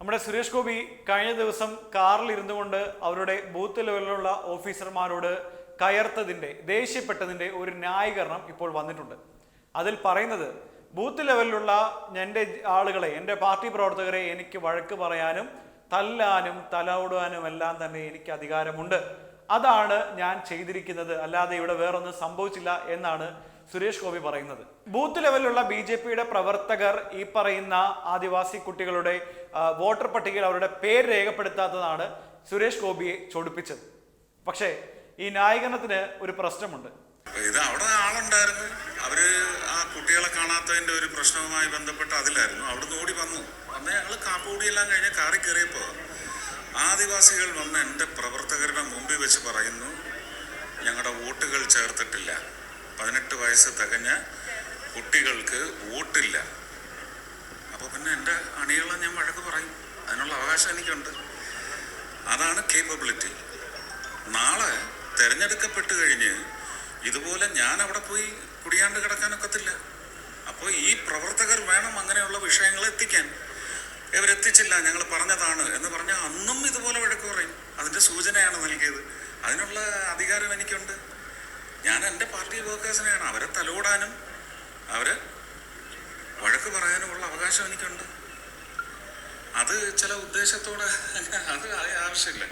നമ്മുടെ സുരേഷ് ഗോപി കഴിഞ്ഞ ദിവസം കാറിൽ ഇരുന്നു കൊണ്ട് അവരുടെ ബൂത്ത് ലെവലിലുള്ള ഓഫീസർമാരോട് കയർത്തതിന്റെ ദേഷ്യപ്പെട്ടതിന്റെ ഒരു ന്യായീകരണം ഇപ്പോൾ വന്നിട്ടുണ്ട്. അതിൽ പറയുന്നത് ബൂത്ത് ലെവലിലുള്ള എന്റെ ആളുകളെ എന്റെ പാർട്ടി പ്രവർത്തകരെ എനിക്ക് വഴക്ക് പറയാനും തല്ലാനും തലോടാനും എല്ലാം തന്നെ എനിക്ക് അധികാരമുണ്ട്. അതാണ് ഞാൻ ചെയ്തിരിക്കുന്നത്. അല്ലാതെ ഇവിടെ വേറൊന്നും സംഭവിച്ചില്ല എന്നാണ് സുരേഷ് ഗോപി പറയുന്നത്. ബൂത്ത് ലെവലിലുള്ള ബി ജെ പിയുടെ പ്രവർത്തകർ ഈ പറയുന്ന ആദിവാസി കുട്ടികളുടെ വോട്ടർ പട്ടികയിൽ അവരുടെ പേര് രേഖപ്പെടുത്താത്തതാണ് സുരേഷ് ഗോപിയെ ചൊടിപ്പിച്ചത്. പക്ഷേ ഈ ന്യായീകരണത്തിന് ഒരു പ്രശ്നമുണ്ട്. ഇത് അവിടെ ആളുണ്ടായിരുന്നു. അവർ ആ കുട്ടികളെ കാണാത്തതിന്റെ ഒരു പ്രശ്നവുമായി ബന്ധപ്പെട്ട് അതിലായിരുന്നു. അവിടുന്ന് ഓടി വന്നു. അന്ന് ഞങ്ങൾ കാപ്പുകൂടിയെല്ലാം കഴിഞ്ഞ് കാറി കയറിയപ്പോ ആദിവാസികൾ വന്ന് എന്റെ പ്രവർത്തകരുടെ മുമ്പിൽ വെച്ച് പറയുന്നു ഞങ്ങളുടെ വോട്ടുകൾ ചേർത്തിട്ടില്ല. പതിനെട്ട് വയസ്സ് തികഞ്ഞ കുട്ടികൾക്ക് വോട്ടില്ല. അപ്പോൾ പിന്നെ എന്റെ അണികളെ ഞാൻ വഴക്ക് പറയും. അതിനുള്ള അവകാശം എനിക്കുണ്ട്. അതാണ് കേപ്പബിലിറ്റി നാളെ തെരഞ്ഞെടുക്കപ്പെട്ട് കഴിഞ്ഞ് ഇതുപോലെ ഞാൻ അവിടെ പോയി കുടിയാണ്ട് കിടക്കാനൊക്കത്തില്ല അപ്പോൾ ഈ പ്രവർത്തകർ വേണം അങ്ങനെയുള്ള വിഷയങ്ങൾ എത്തിക്കാൻ. ഇവരെത്തിച്ചില്ല ഞങ്ങൾ പറഞ്ഞതാണ് എന്ന് പറഞ്ഞാൽ അന്നും ഇതുപോലെ വഴക്ക് പറയും. അതിന്റെ സൂചനയാണ് നൽകിയത്. അതിനുള്ള അധികാരം എനിക്കുണ്ട്. ഞാൻ എന്റെ പാർട്ടി വർക്കേഴ്സിനെയാണ്. അവരെ തലോടാനും അവരെ വഴക്ക് പറയാനും ഉള്ള അവകാശം എനിക്കുണ്ട്. അത് ചില ഉദ്ദേശത്തോടെ അത് ആവശ്യമില്ല.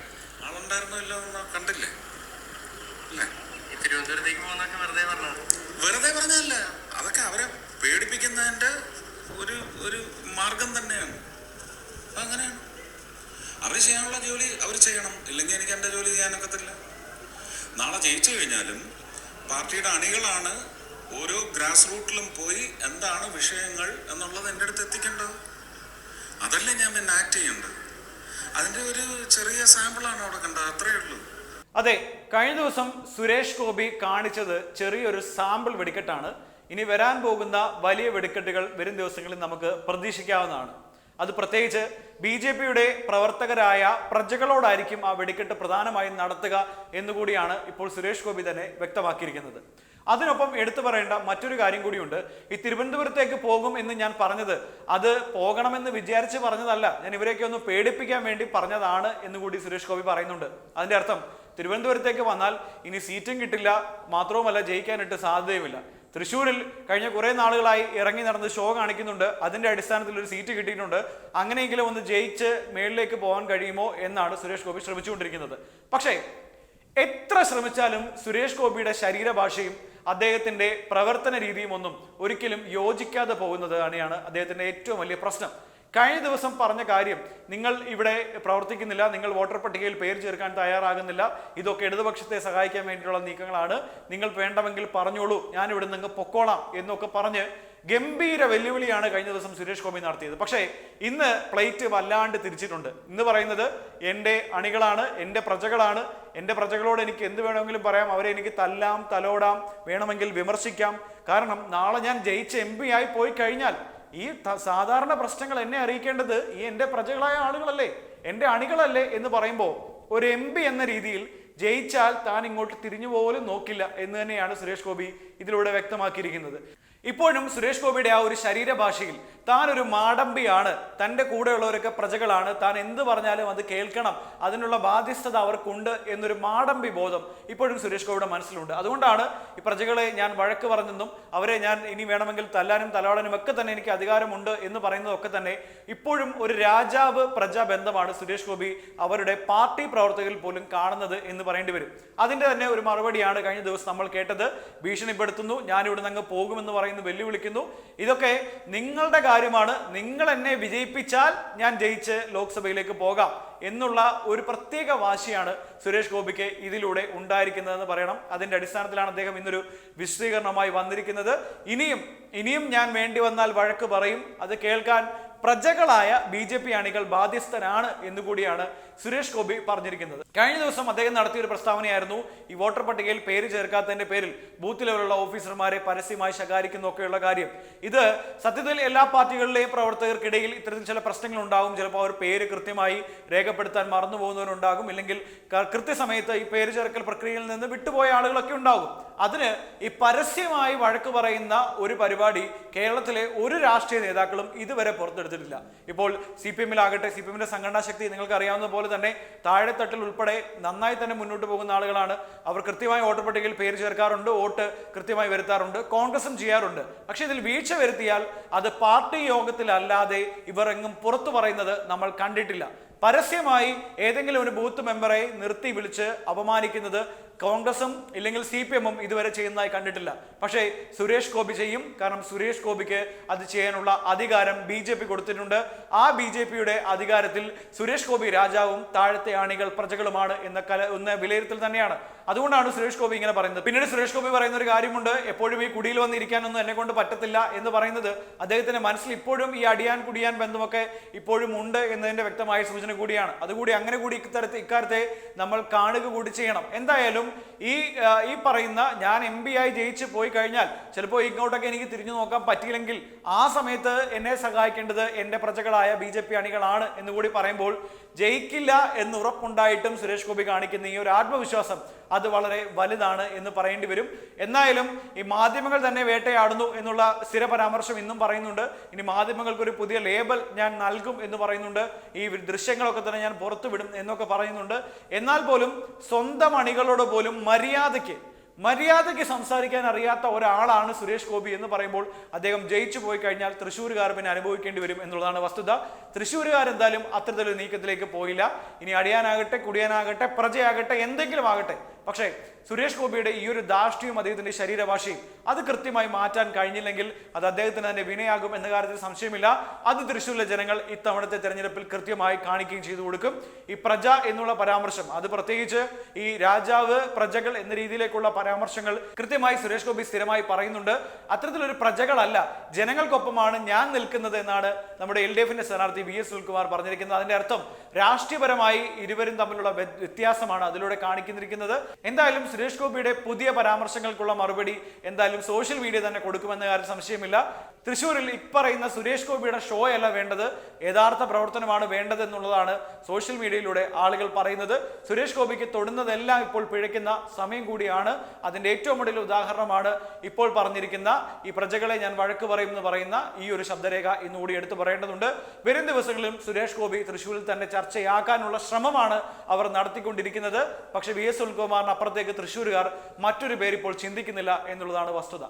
ആളുണ്ടായിരുന്നല്ലോ എന്ന് കണ്ടില്ലേ? അല്ലേ? തിരുവനന്തപുരത്തേക്ക് പോകുന്നൊക്കെ വെറുതെ പറഞ്ഞത്. വെറുതെ പറഞ്ഞതല്ല. അതൊക്കെ അവരെ പേടിപ്പിക്കുന്നതിന്റെ ഒരു ഒരു മാർഗം തന്നെയാണ്. അങ്ങനെയാണ്. അവർ ചെയ്യാനുള്ള ജോലി അവർ ചെയ്യണം. ഇല്ലെങ്കിൽ എനിക്ക് എന്റെ ജോലി ചെയ്യാനൊക്കത്തില്ല. നാളെ ജയിച്ചു കഴിഞ്ഞാലും പാർട്ടിയുടെ അണികളാണ് ഓരോ ഗ്രാസ് റൂട്ടിലും പോയി എന്താണ് വിഷയങ്ങൾ എന്നുള്ളത് എന്റെ അടുത്ത് എത്തിക്കേണ്ടത്? അതല്ലേ ഞാൻ പിന്നെ ആക്ട് ചെയ്യേണ്ടത്? അതിന്റെ ഒരു ചെറിയ സാമ്പിളാണ് അവിടെ കണ്ടത് അത്രയേ ഉള്ളൂ. അതെ കഴിഞ്ഞ ദിവസം സുരേഷ് ഗോപി കാണിച്ചത് ചെറിയൊരു സാമ്പിൾ വെടിക്കെട്ടാണ്. ഇനി വരാൻ പോകുന്ന വലിയ വെടിക്കെട്ടുകൾ വരും ദിവസങ്ങളിൽ നമുക്ക് പ്രതീക്ഷിക്കാവുന്നതാണ്. അത് പ്രത്യേകിച്ച് ബി ജെ പിയുടെ പ്രവർത്തകരായ പ്രജകളോടായിരിക്കും ആ വെടിക്കെട്ട് പ്രധാനമായും നടത്തുക എന്നുകൂടിയാണ് ഇപ്പോൾ സുരേഷ് ഗോപി തന്നെ വ്യക്തമാക്കിയിരിക്കുന്നത്. അതിനൊപ്പം എടുത്തു പറയേണ്ട മറ്റൊരു കാര്യം കൂടിയുണ്ട്. ഈ തിരുവനന്തപുരത്തേക്ക് പോകും എന്ന് ഞാൻ പറഞ്ഞത് അത് പോകണമെന്ന് വിചാരിച്ച് പറഞ്ഞതല്ല. ഞാൻ ഇവരെയൊക്കെ ഒന്ന് പേടിപ്പിക്കാൻ വേണ്ടി പറഞ്ഞതാണ് എന്ന് കൂടി സുരേഷ് ഗോപി പറയുന്നുണ്ട്. അതിന്റെ അർത്ഥം തിരുവനന്തപുരത്തേക്ക് വന്നാൽ ഇനി സീറ്റും കിട്ടില്ല. മാത്രവുമല്ല ജയിക്കാനായിട്ട് സാധ്യതയുമില്ല. തൃശ്ശൂരിൽ കഴിഞ്ഞ കുറേ നാളുകളായി ഇറങ്ങി നടന്ന് ഷോ കാണിക്കുന്നുണ്ട്. അതിന്റെ അടിസ്ഥാനത്തിൽ ഒരു സീറ്റ് കിട്ടിയിട്ടുണ്ട്. അങ്ങനെയെങ്കിലും ഒന്ന് ജയിച്ച് മേളിലേക്ക് പോകാൻ കഴിയുമോ എന്നാണ് സുരേഷ് ഗോപി ശ്രമിച്ചുകൊണ്ടിരിക്കുന്നത്. പക്ഷേ എത്ര ശ്രമിച്ചാലും സുരേഷ് ഗോപിയുടെ ശരീരഭാഷയും അദ്ദേഹത്തിന്റെ പ്രവർത്തന രീതിയും ഒന്നും ഒരിക്കലും യോജിക്കാതെ പോകുന്നത് തന്നെയാണ് അദ്ദേഹത്തിന്റെ ഏറ്റവും വലിയ പ്രശ്നം. കഴിഞ്ഞ ദിവസം പറഞ്ഞ കാര്യം നിങ്ങൾ ഇവിടെ പ്രവർത്തിക്കുന്നില്ല നിങ്ങൾ വോട്ടർ പട്ടികയിൽ പേര് ചേർക്കാൻ തയ്യാറാകുന്നില്ല ഇതൊക്കെ ഇടതുപക്ഷത്തെ സഹായിക്കാൻ വേണ്ടിയിട്ടുള്ള നീക്കങ്ങളാണ്. നിങ്ങൾ വേണ്ടമെങ്കിൽ പറഞ്ഞോളൂ ഞാൻ ഇവിടെ നിന്ന് പൊക്കോളാം എന്നൊക്കെ പറഞ്ഞ് ഗംഭീര വെല്ലുവിളിയാണ് കഴിഞ്ഞ ദിവസം സുരേഷ് ഗോപി നടത്തിയത്. പക്ഷേ ഇന്ന് പ്ലേറ്റ് വല്ലാണ്ട് തിരിച്ചിട്ടുണ്ട്. ഇന്ന് പറയുന്നത് എന്റെ അണികളാണ് എന്റെ പ്രജകളാണ്. എന്റെ പ്രജകളോട് എനിക്ക് എന്ത് വേണമെങ്കിലും പറയാം അവരെ എനിക്ക് തല്ലാം തലോടാം വേണമെങ്കിൽ വിമർശിക്കാം. കാരണം നാളെ ഞാൻ ജയിച്ച് എം ആയി പോയി കഴിഞ്ഞാൽ ഈ സാധാരണ പ്രശ്നങ്ങൾ എന്നെ അറിയിക്കേണ്ടത് ഈ എന്റെ പ്രജകളായ ആളുകളല്ലേ എന്റെ അണികളല്ലേ എന്ന് പറയുമ്പോൾ ഒരു എം പി എന്ന രീതിയിൽ ജയിച്ചാൽ താൻ ഇങ്ങോട്ട് തിരിഞ്ഞു പോലും നോക്കില്ല എന്ന് തന്നെയാണ് സുരേഷ് ഗോപി ഇതിലൂടെ വ്യക്തമാക്കിയിരിക്കുന്നത്. ഇപ്പോഴും സുരേഷ് ഗോപിയുടെ ആ ഒരു ശരീരഭാഷയിൽ താൻ ഒരു മാടമ്പിയാണ്. തന്റെ കൂടെയുള്ളവരൊക്കെ പ്രജകളാണ്. താൻ എന്ത് പറഞ്ഞാലും അത് കേൾക്കണം. അതിനുള്ള ബാധ്യസ്ഥത അവർക്കുണ്ട് എന്നൊരു മാടമ്പി ബോധം ഇപ്പോഴും സുരേഷ് ഗോപിയുടെ മനസ്സിലുണ്ട്. അതുകൊണ്ടാണ് ഈ പ്രജകളെ ഞാൻ വഴക്ക് പറഞ്ഞെന്നും അവരെ ഞാൻ ഇനി വേണമെങ്കിൽ തല്ലാനും തലവാടാനും ഒക്കെ തന്നെ എനിക്ക് അധികാരമുണ്ട് എന്ന് പറയുന്നതൊക്കെ തന്നെ ഇപ്പോഴും ഒരു രാജാവ് പ്രജാ ബന്ധമാണ് സുരേഷ് ഗോപി അവരുടെ പാർട്ടി പ്രവർത്തകരിൽ പോലും കാണുന്നത് എന്ന് പറയേണ്ടി വരും. അതിന്റെ തന്നെ ഒരു മറുപടിയാണ് കഴിഞ്ഞ ദിവസം നമ്മൾ കേട്ടത്. ഭീഷണിപ്പെടുത്തുന്നു. ഞാനിവിടെ നിന്ന് അങ്ങ് പോകുമെന്ന് പറയുന്നു വെല്ലുവിളിക്കുന്നു. ഇതൊക്കെ നിങ്ങളുടെ കാര്യമാണ്. നിങ്ങൾ എന്നെ വിജയിപ്പിച്ചാൽ ഞാൻ ജയിച്ച് ലോക്സഭയിലേക്ക് പോകാം. എന്നുള്ള ഒരു പ്രത്യേക വാശിയാണ് സുരേഷ് ഗോപിക്ക് ഇതിലൂടെ ഉണ്ടായിരിക്കുന്നതെന്ന് പറയണം. അതിന്റെ അടിസ്ഥാനത്തിലാണ് അദ്ദേഹം ഇന്നൊരു വിശദീകരണമായി വന്നിരിക്കുന്നത്. ഇനിയും ഇനിയും ഞാൻ വേണ്ടി വന്നാൽ വഴക്ക് പറയും. അത് കേൾക്കാൻ പ്രജകളായ ബി ജെ പി അണികൾ ബാധ്യസ്ഥനാണ് എന്നുകൂടിയാണ് സുരേഷ് ഗോപി പറഞ്ഞിരിക്കുന്നത്. കഴിഞ്ഞ ദിവസം അദ്ദേഹം നടത്തിയ ഒരു പ്രസ്താവനയായിരുന്നു. ഈ വോട്ടർ പട്ടികയിൽ പേര് ചേർക്കാത്തതിന്റെ പേരിൽ ബൂത്ത് ലെവലുള്ള ഓഫീസർമാരെ പരസ്യമായി ശകാരിക്കുന്നൊക്കെയുള്ള കാര്യം. ഇത് സത്യത്തിൽ എല്ലാ പാർട്ടികളിലെയും പ്രവർത്തകർക്കിടയിൽ ഇത്തരത്തിൽ ചില പ്രശ്നങ്ങൾ ഉണ്ടാകും ചിലപ്പോൾ അവർ പേര് കൃത്യമായി രേഖപ്പെടുത്താൻ മറന്നു പോകുന്നവരുണ്ടാകും ഇല്ലെങ്കിൽ കൃത്യസമയത്ത് ഈ പേര് ചേർക്കൽ പ്രക്രിയയിൽ നിന്ന് വിട്ടുപോയ ആളുകളൊക്കെ ഉണ്ടാകും. അതിന് ഈ പരസ്യമായി വഴക്ക് പറയുന്ന ഒരു പരിപാടി കേരളത്തിലെ ഒരു രാഷ്ട്രീയ നേതാക്കളും ഇതുവരെ പുറത്തെടുത്തിട്ടില്ല. ഇപ്പോൾ സി പി എമ്മിലാകട്ടെ സി പി എമ്മിന്റെ സംഘടനാ ശക്തി നിങ്ങൾക്ക് അറിയാവുന്ന പോലെ തന്നെ താഴെത്തട്ടിൽ ഉൾപ്പെടെ നന്നായി തന്നെ മുന്നോട്ട് പോകുന്ന ആളുകളാണ്. അവർ കൃത്യമായി വോട്ടർ പട്ടികയിൽ പേര് ചേർക്കാറുണ്ട് വോട്ട് കൃത്യമായി വരുത്താറുണ്ട് കോൺഗ്രസും ചെയ്യാറുണ്ട്. പക്ഷെ ഇതിൽ വീഴ്ച വരുത്തിയാൽ അത് പാർട്ടി യോഗത്തിലല്ലാതെ ഇവർ എങ്ങും പുറത്തു പറയുന്നത് നമ്മൾ കണ്ടിട്ടില്ല. പരസ്യമായി ഏതെങ്കിലും ഒരു ബൂത്ത് മെമ്പറെ നിർത്തി വിളിച്ച് അപമാനിക്കുന്നത് കോൺഗ്രസും ഇല്ലെങ്കിൽ സി പി എമ്മും ഇതുവരെ ചെയ്യുന്നതായി കണ്ടിട്ടില്ല. പക്ഷേ സുരേഷ് ഗോപി ചെയ്യും. കാരണം സുരേഷ് ഗോപിക്ക് അത് ചെയ്യാനുള്ള അധികാരം ബി ജെ പി കൊടുത്തിട്ടുണ്ട്. ആ ബി ജെ പിയുടെ അധികാരത്തിൽ സുരേഷ് ഗോപി രാജാവും താഴത്തെ ആണികൾ പ്രജകളുമാണ് എന്ന കല എന്ന വിലയിരുത്തൽ തന്നെയാണ്. അതുകൊണ്ടാണ് സുരേഷ് ഗോപി ഇങ്ങനെ പറയുന്നത്. പിന്നീട് സുരേഷ് ഗോപി പറയുന്ന ഒരു കാര്യമുണ്ട്. എപ്പോഴും ഈ കുടിയിൽ വന്നിരിക്കാനൊന്നും എന്നെ കൊണ്ട് പറ്റത്തില്ല എന്ന് പറയുന്നത് അദ്ദേഹത്തിന്റെ മനസ്സിൽ ഇപ്പോഴും ഈ അടിയാൻ കുടിയാൻ ബന്ധമൊക്കെ ഇപ്പോഴും ഉണ്ട് എന്നതിന്റെ വ്യക്തമായ സൂചന കൂടിയാണ്. അതുകൂടി അങ്ങനെ കൂടി ഇത്തരത്തെ ഇക്കാര്യത്തെ നമ്മൾ കാണുക കൂടി ചെയ്യണം. എന്തായാലും ഈ ഈ പറയുന്ന ഞാൻ എം പി ആയി ജയിച്ച് പോയി കഴിഞ്ഞാൽ ചിലപ്പോൾ ഇങ്ങോട്ടൊക്കെ എനിക്ക് തിരിഞ്ഞു നോക്കാൻ പറ്റിയില്ലെങ്കിൽ ആ സമയത്ത് എന്നെ സഹായിക്കേണ്ടത് എന്റെ പ്രജകളായ ബി ജെ പി അണികളാണ് എന്നുകൂടി പറയുമ്പോൾ ജയിക്കില്ല എന്ന് ഉറപ്പുണ്ടായിട്ടും സുരേഷ് ഗോപി കാണിക്കുന്ന ഈ ഒരു ആത്മവിശ്വാസം അത് വളരെ വലുതാണ് എന്ന് പറയേണ്ടി വരും. എന്നായാലും ഈ മാധ്യമങ്ങൾ തന്നെ വേട്ടയാടുന്നു എന്നുള്ള സ്ഥിര പരാമർശം ഇന്നും പറയുന്നുണ്ട്. ഇനി മാധ്യമങ്ങൾക്ക് ഒരു പുതിയ ലേബൽ ഞാൻ നൽകും എന്ന് പറയുന്നുണ്ട്. ഈ ദൃശ്യങ്ങളൊക്കെ തന്നെ ഞാൻ പുറത്തുവിടും എന്നൊക്കെ പറയുന്നുണ്ട്. എന്നാൽ പോലും സ്വന്തം അണികളോട് പോലും മര്യാദയ്ക്ക് മര്യാദയ്ക്ക് സംസാരിക്കാൻ അറിയാത്ത ഒരാളാണ് സുരേഷ് ഗോപി എന്ന് പറയുമ്പോൾ അദ്ദേഹം ജയിച്ചു പോയി കഴിഞ്ഞാൽ തൃശ്ശൂരുകാർ പിന്നെ അനുഭവിക്കേണ്ടി വരും എന്നുള്ളതാണ് വസ്തുത. തൃശ്ശൂരുകാർ എന്തായാലും അത്തരത്തിലൊരു നീക്കത്തിലേക്ക് പോയില്ല. ഇനി അടിയാനാകട്ടെ കുടിയാനാകട്ടെ പ്രജയാകട്ടെ എന്തെങ്കിലും ആകട്ടെ പക്ഷേ സുരേഷ് ഗോപിയുടെ ഈ ഒരു ധാർഷ്ട്യവും അദ്ദേഹത്തിന്റെ ശരീരഭാഷയും അത് കൃത്യമായി മാറ്റാൻ കഴിഞ്ഞില്ലെങ്കിൽ അത് അദ്ദേഹത്തിന് തന്നെ വിനയാകും എന്ന കാര്യത്തിൽ സംശയമില്ല. അത് തൃശ്ശൂരിലെ ജനങ്ങൾ ഇത്തവണത്തെ തെരഞ്ഞെടുപ്പിൽ കൃത്യമായി കാണിക്കുകയും ചെയ്തു കൊടുക്കും. ഈ പ്രജ എന്നുള്ള പരാമർശം അത് പ്രത്യേകിച്ച് ഈ രാജാവ് പ്രജകൾ എന്ന രീതിയിലേക്കുള്ള പരാമർശങ്ങൾ കൃത്യമായി സുരേഷ് ഗോപി സ്ഥിരമായി പറയുന്നുണ്ട്. അത്തരത്തിലൊരു പ്രജകളല്ല ജനങ്ങൾക്കൊപ്പമാണ് ഞാൻ നിൽക്കുന്നത് എന്നാണ് നമ്മുടെ എൽ ഡി എഫിന്റെ സ്ഥാനാർത്ഥി വി എസ് സുനിൽകുമാർ പറഞ്ഞിരിക്കുന്നത്. അതിന്റെ അർത്ഥം രാഷ്ട്രീയപരമായി ഇരുവരും തമ്മിലുള്ള വ്യത്യാസമാണ് അതിലൂടെ കാണിക്കുന്നിരിക്കുന്നത്. എന്തായാലും സുരേഷ് ഗോപിയുടെ പുതിയ പരാമർശങ്ങൾക്കുള്ള മറുപടി എന്തായാലും സോഷ്യൽ മീഡിയ തന്നെ കൊടുക്കുമെന്ന കാര്യം സംശയമില്ല. തൃശ്ശൂരിൽ ഇപ്പറയുന്ന സുരേഷ് ഗോപിയുടെ ഷോ അല്ല വേണ്ടത് യഥാർത്ഥ പ്രവർത്തനമാണ് വേണ്ടത് എന്നുള്ളതാണ് സോഷ്യൽ മീഡിയയിലൂടെ ആളുകൾ പറയുന്നത്. സുരേഷ് ഗോപിക്ക് തൊടുന്നതെല്ലാം ഇപ്പോൾ പിഴയ്ക്കുന്ന സമയം കൂടിയാണ്. അതിന്റെ ഏറ്റവും വലിയ ഉദാഹരണമാണ് ഇപ്പോൾ പറഞ്ഞിരിക്കുന്ന ഈ പ്രജകളെ ഞാൻ വഴക്ക് പറയും എന്ന് പറയുന്ന ഈ ഒരു ശബ്ദരേഖ ഇന്നുകൂടി എടുത്തു പറയേണ്ടതുണ്ട്. വരും ദിവസങ്ങളിലും സുരേഷ് ഗോപി തൃശ്ശൂരിൽ തന്നെ ചർച്ചയാക്കാനുള്ള ശ്രമമാണ് അവർ നടത്തിക്കൊണ്ടിരിക്കുന്നത്. പക്ഷേ വി എസ് സുനിൽകുമാറിന് അപ്പുറത്തേക്ക് തൃശ്ശൂരുകാർ മറ്റൊരു പേരിപ്പോൾ ചിന്തിക്കുന്നില്ല എന്നുള്ളതാണ് വസ്തുത.